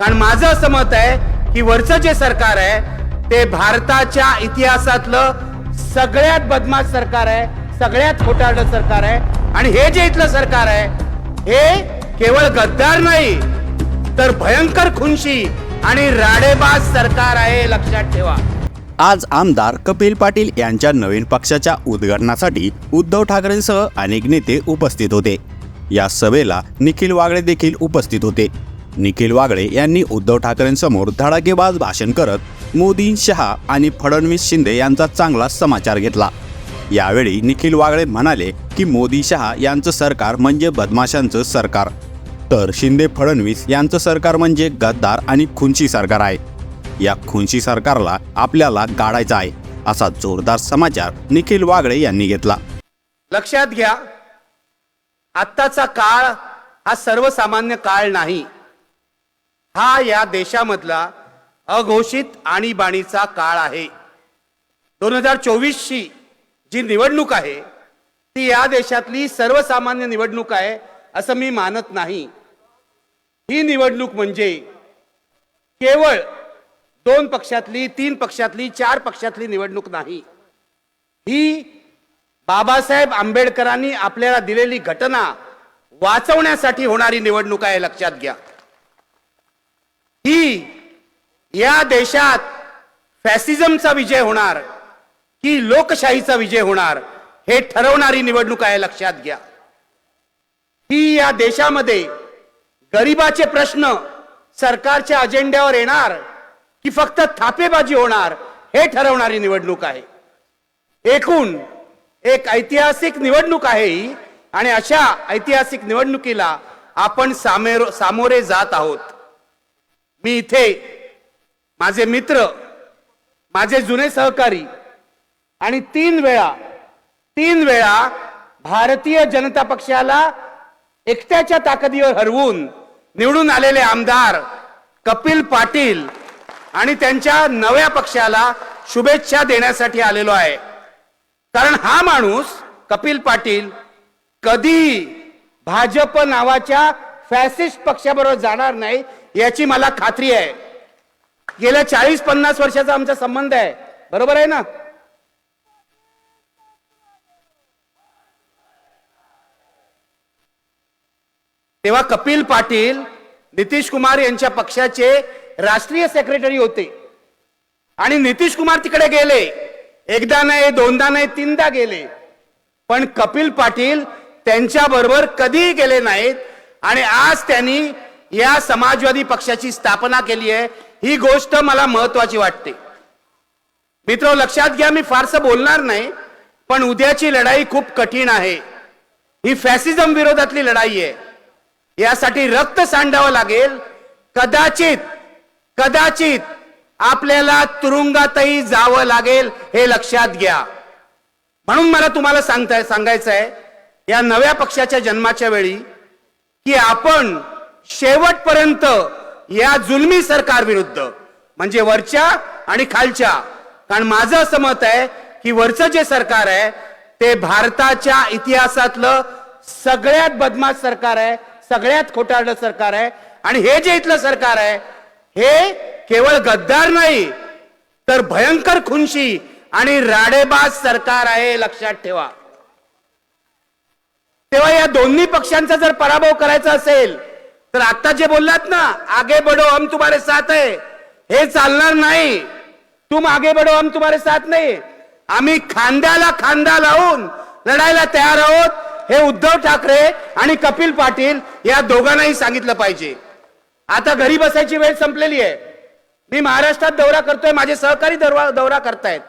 कारण माझं असं मत आहे की वरचं जे सरकार आहे ते भारताच्या इतिहासातलं सगळ्यात बदमाश सरकार आहे सगळ्यात खोटारडं सरकार आहे. आणि हे जे इथलं सरकार आहे हे केवळ गद्दार नाही तर भयंकर खुनशी आणि राडेबाज सरकार आहे लक्षात ठेवा. आज आमदार कपिल पाटील यांच्या नवीन पक्षाच्या उद्घाटनासाठी उद्धव ठाकरेंसह अनेक नेते उपस्थित होते. या सभेला निखिल वागळे देखील उपस्थित होते. निखिल वागळे यांनी उद्धव ठाकरेंसमोर धडाकेबाज भाषण करत मोदी शहा आणि फडणवीस शिंदे यांचा चांगला समाचार घेतला. यावेळी निखिल वागळे म्हणाले की मोदी शहा यांचं सरकार म्हणजे बदमाशांचं सरकार. तर शिंदे फडणवीस यांचं सरकार म्हणजे गद्दार आणि खुंची सरकार आहे. या खुंची सरकारला आपल्याला गाडायचं आहे असा जोरदार समाचार निखिल वागळे यांनी घेतला. लक्षात घ्या आत्ताचा काळ हा सर्वसामान्य काळ नाही. हा या देशामधला अघोषित आणीबाणीचा काळ आहे. दोन हजार चोवीसची जी निवडणूक आहे ती या देशातली सर्वसामान्य निवडणूक आहे असं मी मानत नाही. ही निवडणूक म्हणजे केवळ दोन पक्षातली तीन पक्षातली चार पक्षातली निवडणूक नाही. ही बाबासाहेब आंबेडकरांनी आपल्याला दिलेली घटना वाचवण्यासाठी होणारी निवडणूक आहे लक्षात घ्या ही या देशात फॅसिझमचा विजय होणार की लोकशाहीचा विजय होणार हे ठरवणारी निवडणूक आहे लक्षात घ्या. ही या देशामध्ये गरिबाचे प्रश्न सरकारच्या अजेंड्यावर येणार की फक्त थापेबाजी होणार हे ठरवणारी निवडणूक आहे. एकूण एक ऐतिहासिक निवडणूक आहे ही आणि अशा ऐतिहासिक निवडणुकीला आपण सामेर सामोरे जात आहोत. मी इथे माझे मित्र माझे जुने सहकारी आणि तीन वेळा तीन वेळा भारतीय जनता पक्षाला एकट्याच्या ताकदीवर हरवून निवडून आलेले आमदार कपिल पाटील आणि त्यांच्या नव्या पक्षाला शुभेच्छा देण्यासाठी आलेलो आहे. कारण हा माणूस कपिल पाटील कधी भाजप नावाच्या फॅसिस्ट पक्षाबरोबर जाणार नाही याची मला खात्री आहे. गेल्या चाळीस पन्नास वर्षाचा आमचा संबंध आहे. बरोबर आहे ना? तेव्हा कपिल पाटील नितीश कुमार यांच्या पक्षाचे राष्ट्रीय सेक्रेटरी होते. आणि नितीश कुमार तिकडे गेले. एकदा नाही दोनदा नाही तीनदा गेले. पण कपिल पाटील त्यांच्या बरोबर कधीही गेले नाहीत. आणि आज त्यांनी या समाजवादी पक्षाची स्थापना केली आहे. ही गोष्ट मला महत्वाची वाटते. मित्र लक्षात घ्या मी फारसं बोलणार नाही पण उद्याची लढाई खूप कठीण आहे. ही फॅसिझम विरोधातली लढाई आहे. यासाठी रक्त सांडावं लागेल. कदाचित कदाचित आपल्याला तुरुंगातही जावं लागेल हे लक्षात घ्या. म्हणून मला तुम्हाला सांगताय सांगायचं आहे या नव्या पक्षाच्या जन्माच्या वेळी की आपण शेवटपर्यंत या जुलमी सरकार विरुद्ध म्हणजे वरच्या आणि खालच्या. कारण माझं असं मत आहे की वरचं जे सरकार आहे ते भारताच्या इतिहासातलं सगळ्यात बदमाश सरकार आहे सगळ्यात खोटारलं सरकार आहे. आणि हे जे इथलं सरकार आहे हे केवळ गद्दार नाही तर भयंकर खुनशी आणि राडेबाज सरकार आहे लक्षात ठेवा. तेव्हा या दोन्ही पक्षांचा जर पराभव करायचा असेल तर आता जे बोललात ना आगे बडो हम तुम्हारे साथ आहे हे चालणार नाही। तुम आगे बडो हम तुम्हारे साथ नाही। आम्ही खांद्याला खांदा लावून लढायला तयार आहोत हे उद्धव ठाकरे आणि कपिल पाटील या दोघांनाही सांगितलं पाहिजे. आता घरी बसायची वेळ संपलेली आहे. मी महाराष्ट्रात दौरा करतोय माझे सहकारी दौरा दौरा करतायत.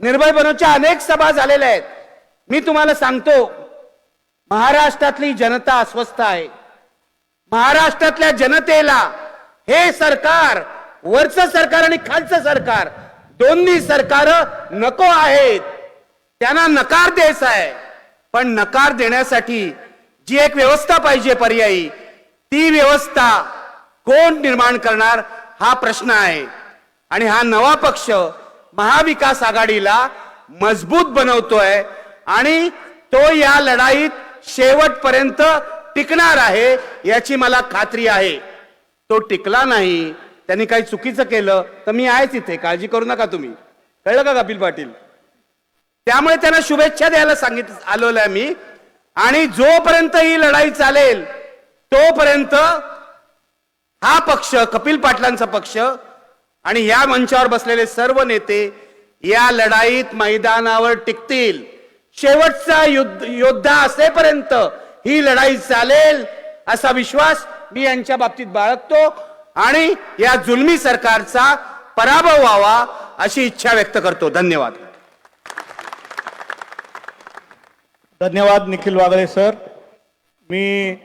निर्भय बनवच्या अनेक सभा झालेल्या आहेत. मी तुम्हाला सांगतो महाराष्ट्रातली जनता अस्वस्थ आहे. महाराष्ट्रातल्या जनतेला हे सरकार वरचं सरकार आणि खालचं सरकार दोन्ही सरकार नको आहेत. त्यांना नकार द्यायचा आहे. पण नकार देण्यासाठी जी एक व्यवस्था पाहिजे पर्यायी ती व्यवस्था कोण निर्माण करणार हा प्रश्न आहे. आणि हा नवा पक्ष महाविकास आघाडीला मजबूत बनवतोय आणि तो या लढाईत शेवटपर्यंत टिकणार आहे याची मला खात्री आहे. तो टिकला नाही त्यांनी काही चुकीचं केलं तर मी आहेच इथे काळजी करू नका तुम्ही. कळलं का कपिल पाटील? त्यामुळे त्यांना शुभेच्छा द्यायला सांगित आलोय मी आणि जोपर्यंत ही लढाई चालेल तोपर्यंत हा पक्ष कपिल पाटलांचा पक्ष आणि या मंचावर बसलेले सर्व नेते या लढाईत मैदानावर टिकतील. शेवटचा युद्ध योद्धा असेपर्यंत ही लढाई चालेल असा विश्वास मी यांच्या बाबतीत बाळगतो आणि या जुलमी सरकारचा पराभव व्हावा अशी इच्छा व्यक्त करतो. धन्यवाद. धन्यवाद निखिल वागळे सर. मी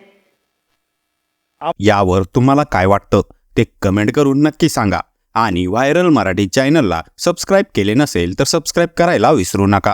यावर तुम्हाला काय वाटतं ते कमेंट करून नक्की सांगा. आणि व्हायरल मराठी चॅनलला सबस्क्राईब केले नसेल तर सबस्क्राईब करायला विसरू नका.